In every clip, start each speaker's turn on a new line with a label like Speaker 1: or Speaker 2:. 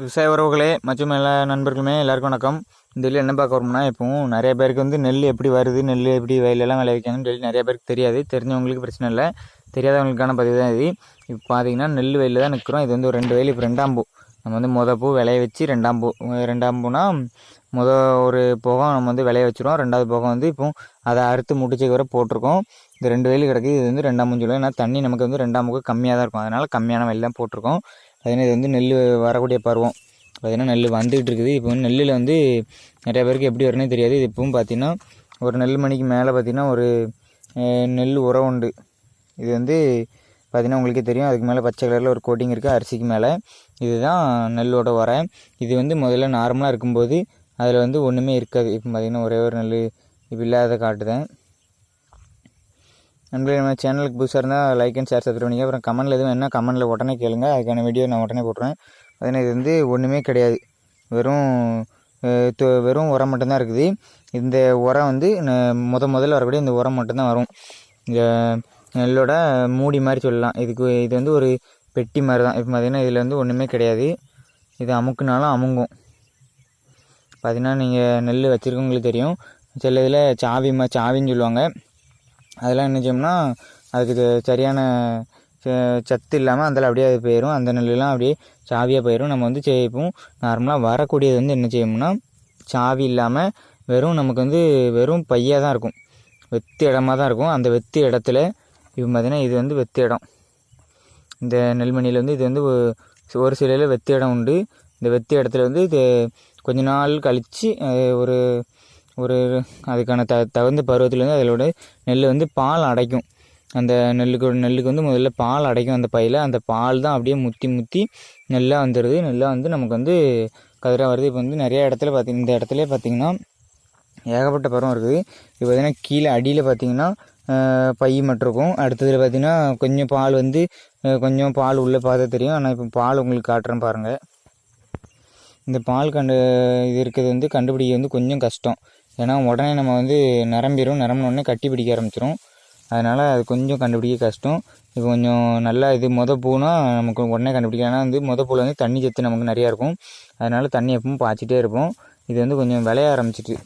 Speaker 1: விவசாய உறவுகளே மற்றும் எல்லா நண்பர்களுமே எல்லாருக்கும் வணக்கம். இந்த இதில் என்ன பார்க்க வரோம்னா இப்போவும் நிறைய பேருக்கு வந்து நெல் எப்படி வருது நெல் எப்படி வயலெல்லாம் விளைவிக்காங்கன்னு சொல்லி நிறைய பேருக்கு தெரியாது. தெரிஞ்சவங்களுக்கு பிரச்சனை இல்லை. தெரியாதவங்களுக்கான பதிவு தான் இது. இப்போ பார்த்தீங்கன்னா நெல் வயலில் தான் நிற்கிறோம் இது வந்து ஒரு ரெண்டு வயல் இப்போ ரெண்டாம் பூ. நம்ம வந்து மொத பூ விளைய வச்சு ரெண்டாம் பூ. ரெண்டாம் பூனா முத ஒரு போகம் நம்ம வந்து விளைய வச்சுருவோம். ரெண்டாவது போகம் வந்து இப்போ அதை அறுத்து முடிச்ச வர போட்டிருக்கோம். இந்த ரெண்டு வயல் கிடக்கு இது வந்து ரெண்டாம் மூஞ்சி ஏன்னா தண்ணி நமக்கு வந்து ரெண்டாம் பூக்கு கம்மியாக தான் இருக்கும். அதனால் கம்மியான வயல் தான் போட்டிருக்கோம். பார்த்திங்கன்னா இது வந்து நெல் வரக்கூடிய பருவம். பார்த்தீங்கன்னா நெல் வந்துகிட்டு இருக்குது. இப்போ வந்து நெல்லில் வந்து நிறைய பேருக்கு எப்படி வரும்னே தெரியாது. இது இப்பவும் பார்த்தீங்கன்னா ஒரு நெல் மணிக்கு மேலே பார்த்திங்கன்னா ஒரு நெல் உரம் உண்டு. இது வந்து பார்த்திங்கன்னா உங்களுக்கே தெரியும். அதுக்கு மேலே பச்சை கலரில் ஒரு கோட்டிங் இருக்குது அரிசிக்கு மேலே. இதுதான் நெல்லோட உரம். இது வந்து முதல்ல நார்மலாக இருக்கும்போது அதில் வந்து ஒன்றுமே இருக்காது. இப்போ பார்த்திங்கன்னா ஒரே ஒரு நெல் இப்போ இல்லாத காட்டுதேன். நண்பர்களே நம்ம சேனலுக்கு புதுசாக இருந்தால் லைக் அண்ட் ஷேர் சப்ஸ்கிரைப் பண்ணிங்க அப்புறம் கமெண்டில் எதுவும் என்ன கமெண்டில் உடனே கேளுங்க. அதுக்கான வீடியோ நான் உடனே போட்டுருவேன். அதனால் இது வந்து ஒன்றுமே கிடையாது. வெறும் தொ- வெறும் உரம் மட்டும்தான் இருக்குது. இந்த உரம் வந்து முத முதல்ல வரக்கூடிய இந்த உரம் மட்டும்தான் வரும். இந்த நெல்லோட மூடி மாதிரி சொல்லலாம். இதுக்கு இது வந்து ஒரு பெட்டி மாதிரி தான் இப்போ பார்த்திங்கன்னா இதில் வந்து ஒன்றுமே கிடையாது. இது அமுக்குனாலும் அமுங்கும். பார்த்தீங்கன்னா நீங்கள் நெல் வச்சுருக்கவங்களுக்கு தெரியும். சில இதில் சாவி மா சாவின்னு சொல்லுவாங்க. அதெல்லாம் என்ன செய்யோம்னா அதுக்கு சரியான ச- சத்து இல்லாமல் அதில் அப்படியே அது போயிடும் அந்த நெல்லுலாம் அப்படியே சாவியாக போயிடும் நம்ம வந்து செய்வோம் நார்மலாக வரக்கூடியது வந்து என்ன செய்யணும்னா சாவி இல்லாமல் வெறும் நமக்கு வந்து வெறும் பையாக தான் இருக்கும். வெத்து இடமா தான் இருக்கும். அந்த வெத்து இடத்துல இப்போ பார்த்திங்கன்னா இது வந்து வெத்து இடம். இந்த நெல்மணியில் வந்து இது வந்து ஒரு சிலையில் வெத்து இடம் உண்டு. இந்த வெத்து இடத்துல வந்து இது கொஞ்ச நாள் கழித்து ஒரு ஒரு அதுக்கான த தகுந்த பருவத்துலேருந்து அதோட நெல் வந்து பால் அடைக்கும். அந்த நெல்லுக்கு நெல்லுக்கு வந்து முதல்ல பால் அடைக்கும் அந்த பையில். அந்த பால் தான் அப்படியே முத்தி முத்தி நெல்லாக வந்துடுது நெல்லாக வந்து நமக்கு வந்து கதிராக வருது. இப்போ வந்து நிறைய இடத்துல பார்த்திங்க இந்த இடத்துல பார்த்திங்கன்னா ஏகப்பட்ட பருவம் இருக்குது. இப்போ பார்த்திங்கன்னா கீழே அடியில் பார்த்தீங்கன்னா பை மட்டும் இருக்கும். அடுத்ததில் பார்த்திங்கன்னா கொஞ்சம் பால் வந்து கொஞ்சம் பால் உள்ளே பார்த்தா தெரியும். ஆனால் இப்போ பால் உங்களுக்கு காட்டுறேன் பாருங்கள் இந்த பால் கண்டு இது இருக்கிறது வந்து கண்டுபிடிக்க வந்து கொஞ்சம் கஷ்டம். ஏன்னா உடனே நம்ம வந்து நிரம்பிடும் நிரம்பினோடனே கட்டி பிடிக்க ஆரம்பிச்சிடும் அதனால் அது கொஞ்சம் கண்டுபிடிக்க கஷ்டம். இப்போ கொஞ்சம் நல்லா இது மொத பூனா நமக்கு உடனே கண்டுபிடிக்கலாம். ஏன்னா வந்து மொத பூவில் வந்து தண்ணி சத்து நமக்கு நிறையா இருக்கும். அதனால் தண்ணி எப்பவும் பாய்ச்சிட்டே இருப்போம். இது வந்து கொஞ்சம் விளைய ஆரம்பிச்சிட்டு.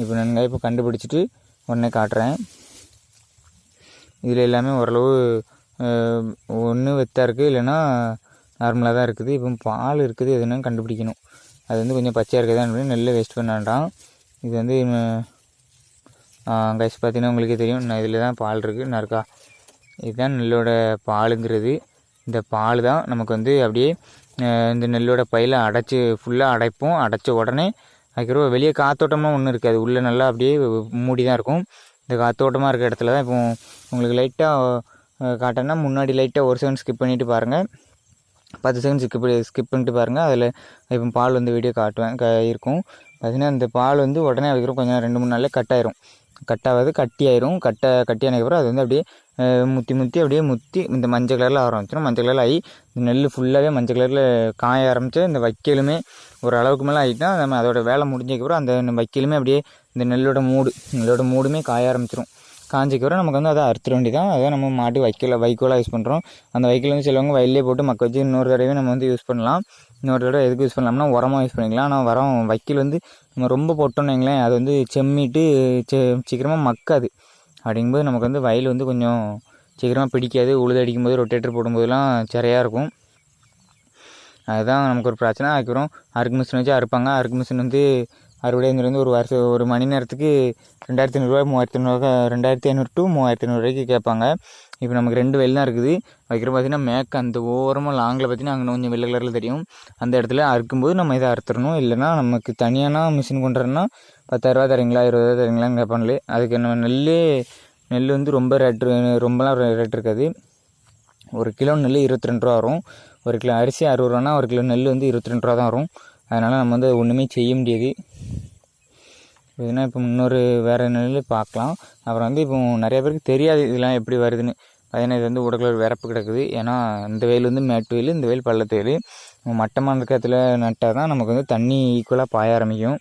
Speaker 1: இப்போ நான் இப்போ கண்டுபிடிச்சிட்டு உடனே காட்டுறேன். இதில் எல்லாமே ஓரளவு ஒன்று வெத்தாக இருக்குது இல்லைன்னா நார்மலாக தான் இருக்குது. இப்போ பால் இருக்குது. எதுனா கண்டுபிடிக்கணும். அது வந்து கொஞ்சம் பச்சையாக இருக்குதான் நெல்லை வேஸ்ட் பண்ண வேண்டாம். இது வந்து கைஸ் பார்த்தீங்கன்னா உங்களுக்கே தெரியும் நான் இதில் தான் பால் இருக்குது நறுக்கா இதுதான் நெல்லோட பாலுங்கிறது. இந்த பால் தான் நமக்கு வந்து அப்படியே இந்த நெல்லோட பையில் அடைச்சி ஃபுல்லாக அடைப்போம். அடைச்ச உடனே அதுக்கப்புறம் வெளியே காத்தோட்டமாக ஒன்றும் இருக்காது. உள்ளே நல்லா அப்படியே மூடி தான் இருக்கும். இந்த காத்தோட்டமாக இருக்க இடத்துல தான் இப்போ உங்களுக்கு லைட்டாக காட்டேன்னா முன்னாடி லைட்டாக ஒரு செகண்ட் ஸ்கிப் பண்ணிவிட்டு பாருங்கள் பத்து செகண்ட் ஸ்கிப் ஸ்கிப் பண்ணிட்டு பாருங்கள் அதில் இப்போ பால் வந்து வீடியோ காட்டுவேன் க இருக்கும். பார்த்திங்கன்னா இந்த பால் வந்து உடனே அதுக்கப்புறம் கொஞ்சம் ரெண்டு மூணு நாளில் கட் ஆயிரும். கட் ஆகாது கட்டி ஆயிரும். கட்டை கட்டி ஆனதுக்கப்புறம் அது வந்து அப்படியே முத்தி முத்தி அப்படியே முத்தி இந்த மஞ்சள் கலரில் ஆரம்பிச்சிடும் மஞ்சள் கலரில் ஆகி இந்த நெல் ஃபுல்லாகவே மஞ்சள் கலரில் காய ஆரம்பித்து இந்த வைக்கலுமே ஒரு அளவுக்கு மேலே ஆகிட்டா நம்ம அதோட வேலை முடிஞ்சதுக்கப்புறம் அந்த வைக்கலுமே அப்படியே இந்த நெல்லோட மூடு நெல்லோட மூடுமே காய ஆரம்பிச்சிரும். காஞ்சிக்கிறோம் நமக்கு வந்து அதை அறுத்துற வேண்டியதான் அதை நம்ம மாட்டு வைக்கோல வைக்கோலாக யூஸ் பண்ணுறோம் அந்த வைக்கோல் வந்து சிலவங்க வயல்லே போட்டு மக்க வச்சு இன்னொரு தடவை நம்ம வந்து யூஸ் பண்ணலாம். இன்னொரு தடவை எதுக்கு யூஸ் பண்ணலாம்னா உரமாக யூஸ் பண்ணிக்கலாம். ஆனால் உரம் வைக்கல் வந்து நம்ம ரொம்ப போட்டோம்னு வைங்களேன் அது வந்து செம்மிட்டு செ சீக்கிரமாக மக்காது. அப்படிங்கும்போது நமக்கு வந்து வயல் வந்து கொஞ்சம் சீக்கிரமாக பிடிக்காது. உழுது அடிக்கும்போது ரொட்டேட்டர் போடும்போதெல்லாம் சிறையாக இருக்கும். அதுதான் நமக்கு ஒரு பிரச்சனை. அதுக்கப்புறம் அறுக்கு மிஷின் வச்சு அறுப்பாங்க. அறுக்கு மிஷின் வந்து அறுவடை ஒரு வருஷம் ஒரு மணி நேரத்துக்கு ரெண்டாயிரத்தி ஐநூறுரூவா மூவாயிரத்தி ஐநூறுவா ரெண்டாயிரத்தி ஐநூறு டு மூவாயிரத்தி ஐநூறுரூவாய்க்கு கேட்பாங்க. இப்போ நமக்கு ரெண்டு வெள்ளம் தான் இருக்குது. வைக்கிற பார்த்தீங்கன்னா மேக் அந்த ஓரமாக லாங்கில் பார்த்தீங்கன்னா அங்கே கொஞ்சம் வெள்ளை கலரில் தெரியும். அந்த இடத்துல அறுக்கும்போது நம்ம இதை அறுத்துடணும். இல்லைன்னா நமக்கு தனியானா மிஷின் கொண்டு பத்தாயிரரூவா தரீங்களா இருபதாயிரம் தரீங்களான்னு கேட்பாங்களே. அதுக்கு நம்ம நெல் நெல் வந்து ரொம்ப ரேட் ரொம்பலாம் ரேட் இருக்காது. ஒரு கிலோ நெல் இருபத்தி ரெண்டு ரூபா வரும். ஒரு கிலோ அரிசி அறுபது ரூபானா ஒரு கிலோ நெல் வந்து இருபத்தி ரெண்டு ரூபா தான் வரும். அதனால் நம்ம வந்து ஒன்றுமே செய்ய முடியாது. இதுனா இப்போ இன்னொரு வேறு நிலையில் பார்க்கலாம். அப்புறம் வந்து இப்போ நிறைய பேருக்கு தெரியாது இதெல்லாம் எப்படி வருதுன்னு. பார்த்தீங்கன்னா இது வந்து உடக்குல ஒரு விறப்பு கிடக்குது. ஏன்னா இந்த வெயில் வந்து மேட்டு வெயில் இந்த வெயில் பள்ளத்து வெயில். நம்ம இருக்கிறதுல நட்டால் தான் நமக்கு வந்து தண்ணி ஈக்குவலாக பாய ஆரம்பிக்கும்.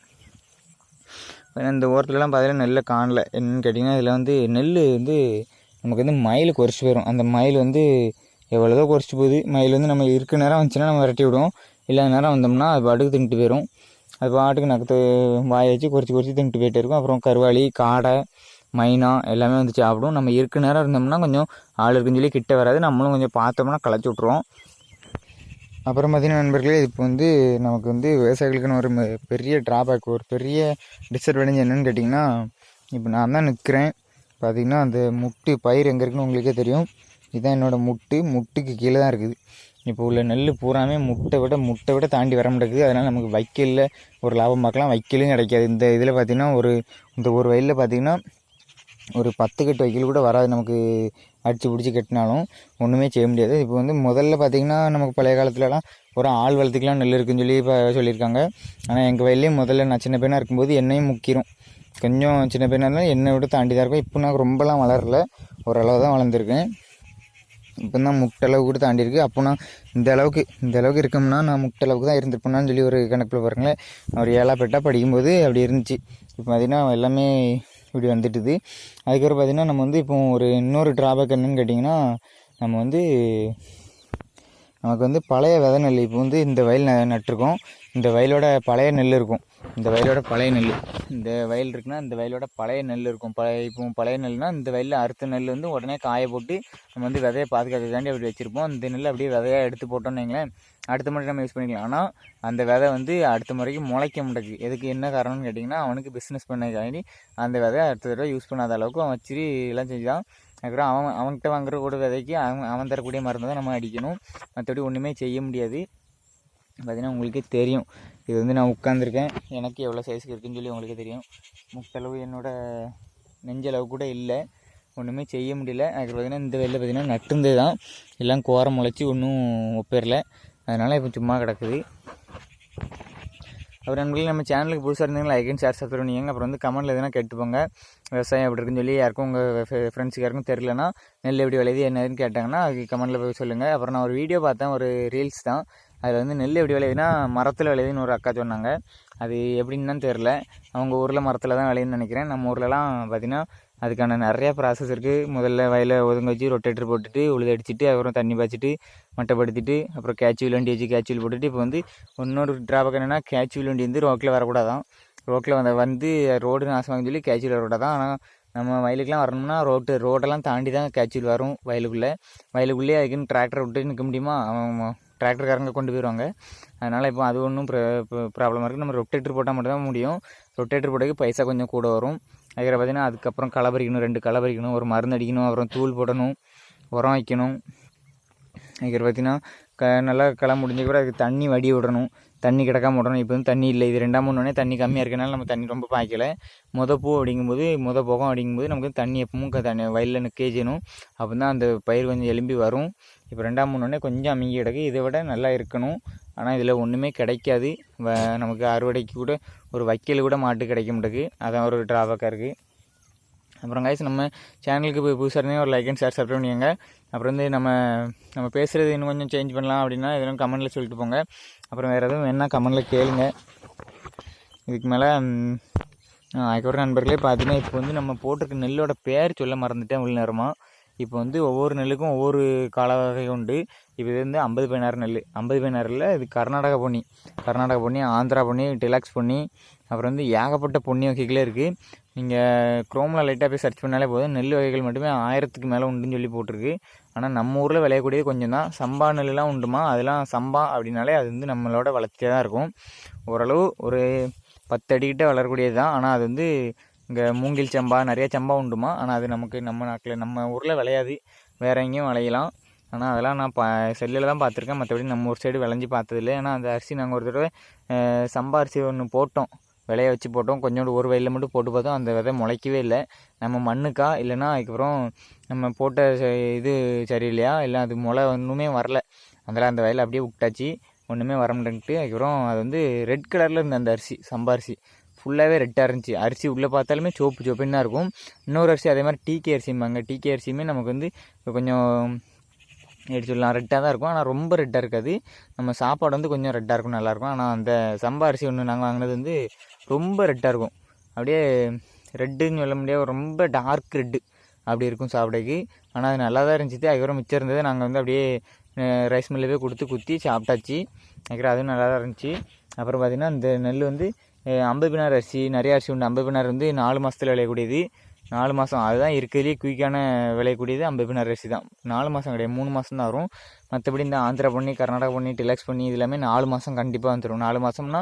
Speaker 1: இந்த ஓரத்துலலாம் பார்த்தீங்கன்னா நெல்லை காணல. என்னன்னு கேட்டிங்கன்னா இதில் வந்து நெல் வந்து நமக்கு வந்து மயில் குறைச்சி போயிடும் அந்த மயில் வந்து எவ்வளோதோ குறைச்சி போகுது. மயில் வந்து நம்ம இருக்க நேரம் வந்துச்சுன்னா நம்ம விரட்டி விடுவோம். இல்லாத நேரம் வந்தோம்னா அது பாட்டுக்கு தின்ட்டு போயிடும் அது பாட்டுக்கு நகத்து வாயை வச்சு குறைச்சி குறைச்சி தின்ட்டு போயிட்டே இருக்கும். அப்புறம் கருவாளி காடை மைனா எல்லாமே வந்து சாப்பிடும். நம்ம இருக்க நேரம் இருந்தோம்னா கொஞ்சம் ஆள் இருக்குன்னு சொல்லி கிட்ட வராது. நம்மளும் கொஞ்சம் பார்த்தோம்னா களைச்சி விட்ருவோம் அப்புறம் பார்த்தீங்கன்னா நண்பர்களே இப்போ வந்து நமக்கு வந்து விவசாயிகளுக்குன்னு ஒரு ம- பெரிய ட்ராபேக் ஒரு பெரிய டிஸ்அட்வான்டேஜ் என்னென்னு கேட்டிங்கன்னா இப்போ நான் தான் நிற்கிறேன். பார்த்திங்கன்னா அந்த முட்டு பயிர் எங்கே இருக்குன்னு உங்களுக்கே தெரியும். இதுதான் என்னோடய முட்டு. முட்டுக்கு கீழே தான் இருக்குது. இப்போ உள்ள நெல் பூராமே முட்டை விட முட்டை விட தாண்டி வர மாட்டேங்குது. அதனால் நமக்கு வைக்கலில் ஒரு லாபம் பார்க்கலாம். வைக்கலும் கிடைக்காது. இந்த இதில் பார்த்திங்கன்னா ஒரு இந்த ஒரு வயலில் பார்த்திங்கன்னா ஒரு பத்து கட்டு வைக்கல் கூட வராது. நமக்கு அடித்து பிடிச்சி கட்டினாலும் ஒன்றுமே செய்ய முடியாது. இப்போ வந்து முதல்ல பார்த்திங்கன்னா நமக்கு பழைய காலத்துலலாம் ஒரு ஆள் வளர்த்துக்கலாம் நெல் இருக்குன்னு சொல்லி இப்போ சொல்லியிருக்காங்க. ஆனால் எங்கள் வயல்லையும் முதல்ல நான் சின்ன பையனாக இருக்கும்போது என்னையும் முக்கிரும். கொஞ்சம் சின்ன பையனாக இருந்தால் என்னை விட தாண்டி தான் இருக்கும். இப்போ நான் ரொம்பலாம் வளரல. ஓரளவு தான் வளர்ந்துருக்கேன். இப்போ தான் முட்டளவு கூட தாண்டி இருக்குது அப்போனா இந்த அளவுக்கு இந்த அளவுக்கு இருக்கோம்னா நான் முட்டளவுக்கு தான் இருந்திருப்பேனான்னு சொல்லி ஒரு கணக்கில் பாருங்களேன். ஒரு ஏழா படிக்கும்போது அப்படி இருந்துச்சு. இப்போ பார்த்தீங்கன்னா எல்லாமே இப்படி வந்துட்டுது. அதுக்கப்புறம் பார்த்தீங்கன்னா நம்ம வந்து இப்போ ஒரு இன்னொரு ட்ராபேக் என்னன்னு கேட்டிங்கன்னா நம்ம வந்து நமக்கு வந்து பழைய விதை நெல் இப்போ வந்து இந்த வயல் ந- நட்டிருக்கோம். இந்த வயலோட பழைய நெல் இருக்கும். இந்த வயலோட பழைய நெல். இந்த வயல் இருக்குன்னா இந்த வயலோட பழைய நெல் இருக்கும். பழைய இப்போ பழைய நெல்னால் இந்த வயலில் அறுத்த நெல் வந்து உடனே காய போட்டு நம்ம வந்து விதையை பாதுகாக்கிறதாண்டி அப்படி வச்சுருப்போம். இந்த நெல் அப்படியே விதையாக எடுத்து போட்டோம்னு வைங்களேன் அடுத்த முறை நம்ம யூஸ் பண்ணிக்கலாம். ஆனால் அந்த விதை வந்து அடுத்த முறைக்கு முளைக்க மாட்டேங்குது. எதுக்கு என்ன காரணம்னு கேட்டிங்கன்னா அவனுக்கு பிஸ்னஸ் பண்ணக்காண்டி அந்த விதை அடுத்த தடவை யூஸ் பண்ணாத அளவுக்கு அவன் வச்சிரி எல்லாம் செஞ்சான் அதுக்கப்புறம் அவன் அவன்கிட்ட வாங்குற கூட விதைக்கு அவன் அவன் தரக்கூடிய மருந்து தான் நம்ம அடிக்கணும். மற்றபடி ஒன்றுமே செய்ய முடியாது. பார்த்திங்கன்னா உங்களுக்கே தெரியும். இது வந்து நான் உட்காந்துருக்கேன் எனக்கு எவ்வளோ சைஸுக்கு இருக்குன்னு சொல்லி உங்களுக்கே தெரியும். முக்களவு என்னோடய நெஞ்சளவு கூட இல்லை. ஒன்றுமே செய்ய முடியல. அதுக்கு பார்த்தீங்கன்னா இந்த வெளில பார்த்தீங்கன்னா நட்டுந்தது தான். எல்லாம் கோரம் முளைச்சி ஒன்றும் ஒப்பேரல அதனால் இப்போ சும்மா கிடக்குது. அப்புறம் நண்பர்களே நம்ம சேனலுக்கு புதுசாக இருந்தீங்கன்னா லைக் அண்ட் ஷேர் சப்ஸ்கிரைப் பண்ணிக்கங்க. அப்புறம் வந்து கமெண்ட்டில் எதுனா கேட்டுப்போங்க. விவசாயம் எப்படி இருக்குன்னு சொல்லி யாருக்கும் உங்கள் ஃப்ரெண்ட்ஸுக்கு யாருக்கும் தெரிலனா நெல் எப்படி விளையுது என்னதுன்னு கேட்டாங்கன்னா அதுக்கு கமெண்ட்டில் போய் சொல்லுங்கள் அப்புறம் நான் ஒரு வீடியோ பார்த்தேன். ஒரு ரீல்ஸ் தான். அதில் வந்து நெல் எப்படி விளையுதுன்னா மரத்தில் விளையுதுன்னு ஒரு அக்கா சொன்னாங்க. அது எப்படின்னு தெரில அவங்க ஊரில் மரத்தில் தான் விளையுதுன்னு நினைக்கிறேன். நம்ம ஊர்லலாம் பார்த்திங்கன்னா அதுக்கான நிறையா ப்ராசஸ் இருக்குது முதல்ல வயலை ஒதுங்க வச்சு ரொட்டேட்டர் போட்டுட்டு உழுது அடிச்சிட்டு அப்புறம் தண்ணி பாய்ச்சிட்டு மட்டைப்படுத்திட்டு அப்புறம் கேச்சுவில் வண்டி வச்சு கேட்சுவல் போட்டுட்டு இப்போ வந்து இன்னொரு ட்ராபக் என்னென்னா கேச்சுவில் வண்டி வந்து ரோட்டில் வரக்கூடாதான். ரோட்டில் வந்த வந்து ரோடு நாசமாக சொல்லி கேட்சுவல் வரக்கூடாதான். ஆனால் நம்ம வயலுக்குலாம் வரணும்னா ரோட்டு ரோடெல்லாம் தாண்டி தான் கேட்சுவல் வரும் வயலுக்குள்ளே. வயலுக்குள்ளேயே அதுக்குன்னு டிராக்டர் விட்டு நிற்க முடியுமா? அவன் டிராக்டர்காரங்க கொண்டு போயிடுவாங்க அதனால் இப்போ அது ஒன்றும் ப்ராப்ளமாக இருக்குது நம்ம ரொட்டேட்டர் போட்டால் மட்டும்தான் முடியும். ரொட்டேட்டர் போட்டதுக்கு பைசா கொஞ்சம் கூட வரும். அதுக்கப்புறம் பார்த்தீங்கன்னா அதுக்கப்புறம் களை பறிக்கணும் ரெண்டு களை பறிக்கணும் ஒரு மருந்து அடிக்கணும் அப்புறம் தூள் போடணும் உரம் வைக்கணும். அதுக்கப்புறம் பார்த்தீங்கன்னா க நல்லா களை முடிஞ்ச கூட அதுக்கு தண்ணி வடி விடணும். தண்ணி கிடக்காம விடணும். இப்போ வந்து தண்ணி இல்லை. இது ரெண்டாம் மூணு தண்ணி கம்மியாக இருக்கனால நம்ம தண்ணி ரொம்ப பாய்க்கலை. முத பூ அப்படிங்கும்போது முத போகம் அப்படிங்கும்போது நமக்கு தண்ணி எப்பவும் தண்ணி வயலில் நிற்கேஜணும் அப்போ தான் அந்த பயிர் கொஞ்சம் எலும்பி வரும். இப்போ ரெண்டாம் மூணுன்னே கொஞ்சம் அமுங்கி கிடக்கு இதை விட நல்லா இருக்கணும் ஆனால் இதில் ஒன்றுமே கிடைக்காது வ- நமக்கு அறுவடைக்கு கூட ஒரு வைக்கல் கூட மாட்டு கிடைக்க மாட்டேங்குது அதான் ஒரு ட்ராபேக்காக இருக்குது அப்புறம் கைஸ் நம்ம சேனலுக்கு போய் புதுசாக இருந்தே ஒரு லைக் அண்ட் ஷேர் சப்ஸ்கிரைப் பண்ணிங்க அப்புறம் வந்து நம்ம நம்ம பேசுகிறது இன்னும் கொஞ்சம் சேஞ்ச் பண்ணலாம் அப்படின்னா எதுவும் கமெண்ட்டில் சொல்லிட்டு போங்க அப்புறம் வேறு எதுவும் வேணால் கமெண்ட்டில் கேளுங்க இதுக்கு மேலே அதுக்கப்புறம் நண்பர்களே பார்த்தீங்கன்னா இப்போ வந்து நம்ம போட்டிருக்க நெல்லோட பேர் சொல்ல மறந்துட்டேன் உள்ள நேரமாக இப்போ வந்து ஒவ்வொரு நெல்லுக்கும் ஒவ்வொரு கால வகை உண்டு. இப்போ இது வந்து ஐம்பது பதினாறு நெல் ஐம்பது பதினாறில் இது கர்நாடகா பொன்னி. கர்நாடகா பொன்னி ஆந்திரா பொன்னி டிலாக்ஸ் பொன்னி அப்புறம் வந்து ஏகப்பட்ட பொன்னி வகைகளே இருக்குது நீங்கள் க்ரோமில் லைட்டாக போய் சர்ச் பண்ணாலே போதும். நெல் வகைகள் மட்டுமே ஆயிரத்துக்கு மேலே உண்டுன்னு சொல்லி போட்டிருக்கு. ஆனால் நம்ம ஊரில் விளையக்கூடியது கொஞ்சம் தான் சம்பா நெல்லுலாம் உண்டுமா? அதெல்லாம் சம்பா அப்படின்னாலே அது வந்து நம்மளோட வளர்ச்சியாக தான் இருக்கும். ஓரளவு ஒரு பத்து அடிக்கிட்ட வளரக்கூடியது தான் ஆனால் அது வந்து இங்கே மூங்கில் சம்பா நிறைய சம்பா உண்டுமா? ஆனால் அது நமக்கு நம்ம நாட்டில் நம்ம ஊரில் விளையாது. வேற எங்கேயும் விளையலாம். ஆனால் அதெல்லாம் நான் பா செல்லில் தான் பார்த்துருக்கேன். மற்றபடி நம்ம ஒரு சைடு விளைஞ்சி பார்த்ததில்ல. ஏன்னா அந்த அரிசி நாங்கள் ஒரு தடவை சம்பா அரிசி ஒன்று போட்டோம். விளைய வச்சு போட்டோம். கொஞ்சோண்டு ஒரு வயலில் மட்டும் போட்டு பார்த்தோம். அந்த விதை முளைக்கவே இல்லை. நம்ம மண்ணுக்கா? இல்லைன்னா அதுக்கப்புறம் நம்ம போட்ட ச- இது சரியில்லையா? இல்லை அது முளை ஒன்றுமே வரல. அதெல்லாம் அந்த வயலை அப்படியே விட்டாச்சு. ஒன்றுமே வர மாட்டேன்ட்டு அதுக்கப்புறம் அது வந்து ரெட் கலரில் இருந்த அந்த அரிசி சம்பா அரிசி. ஃபுல்லாகவே ரெட்டாக இருந்துச்சு. அரிசி உள்ளே பார்த்தாலுமே சோப்பு சோப்புன்னு தான் இருக்கும். இன்னொரு அரிசி அதே மாதிரி டீக்கே அரிசிம்பாங்க டீக்கே அரிசியுமே நமக்கு வந்து கொஞ்சம் எப்படி சொல்லலாம் ரெட்டாக தான் இருக்கும். ஆனால் ரொம்ப ரெட்டாக இருக்காது. நம்ம சாப்பாடு வந்து கொஞ்சம் ரெட்டாக இருக்கும் நல்லாயிருக்கும் ஆனால் அந்த சம்பா அரிசி ஒன்று நாங்கள் வாங்கினது வந்து ரொம்ப ரெட்டாக இருக்கும். அப்படியே ரெட்டுன்னு சொல்ல முடியாது. ரொம்ப டார்க் ரெட்டு அப்படி இருக்கும் சாப்பிடக்கு ஆனால் அது நல்லா தான் இருந்துச்சு. அதுக்கப்புறம் மிச்சம் இருந்தது நாங்கள் வந்து அப்படியே ரைஸ் மில்லவே போய் கொடுத்து குத்தி சாப்பிட்டாச்சு. அதுக்கப்புறம் அதுவும் நல்லா தான் இருந்துச்சு. அப்புறம் பார்த்திங்கன்னா இந்த நெல் வந்து அஹ், அம்பபினார் அரிசி நிறைய அரிசி உண்டு. அம்பபினார் வந்து நாலு மாதத்தில் விளையக்கூடியது. நாலு மாதம் அதுதான் இருக்கிறதுலே குயிக்கான விளையக்கூடியது அம்பபினார் அரிசி தான். நாலு மாதம் கிடையாது மூணு மாதம் தான் வரும். மற்றபடி இந்த ஆந்திரா பண்ணி கர்நாடகா பண்ணி டிலக்ஸ் பண்ணி இது எல்லாமே நாலு மாதம் கண்டிப்பாக வந்துடும் நாலு மாதம்னா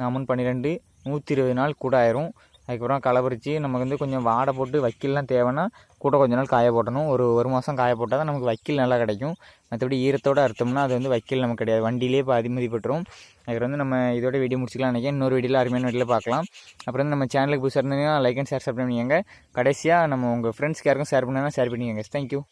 Speaker 1: நாமன் பன்னிரெண்டு நூற்றி இருபது நாள் கூட ஆயிரும். அதுக்கப்புறம் களை பறித்து நமக்கு வந்து கொஞ்சம் வாடை போட்டு வைக்கல்லாம் தேவைன்னா கூட கொஞ்ச நாள் காய போட்டணும். ஒரு ஒரு மாதம் காய போட்டால் தான் நமக்கு வைக்கல் நல்லா கிடைக்கும். மற்றபடி ஈரத்தோடு அறுத்தோம்னா அது வந்து வைக்கல் நமக்கு கிடையாது. வண்டியிலே இப்போ அதிமதிப்பட்டுரும் அதுக்கப்புறம் வந்து நம்ம இதோட வீடியோ முடிச்சிக்கலாம். நினைக்கிறேன் இன்னொரு வீடியோவில் அருமையான வீடியோவில் பார்க்கலாம். அப்புறம் வந்து நம்ம சேனலுக்கு புதுசாக இருந்தீங்கன்னா லைக் அண்ட் ஷேர் சப்ஸ்கிரைப் பண்ணிக்கங்க. கடைசியாக நம்ம உங்கள் ஃப்ரெண்ட்ஸ்க்கு யாருக்கும் ஷேர் பண்ணா ஷேர் பண்ணிக்கோங்க. தேங்க்யூ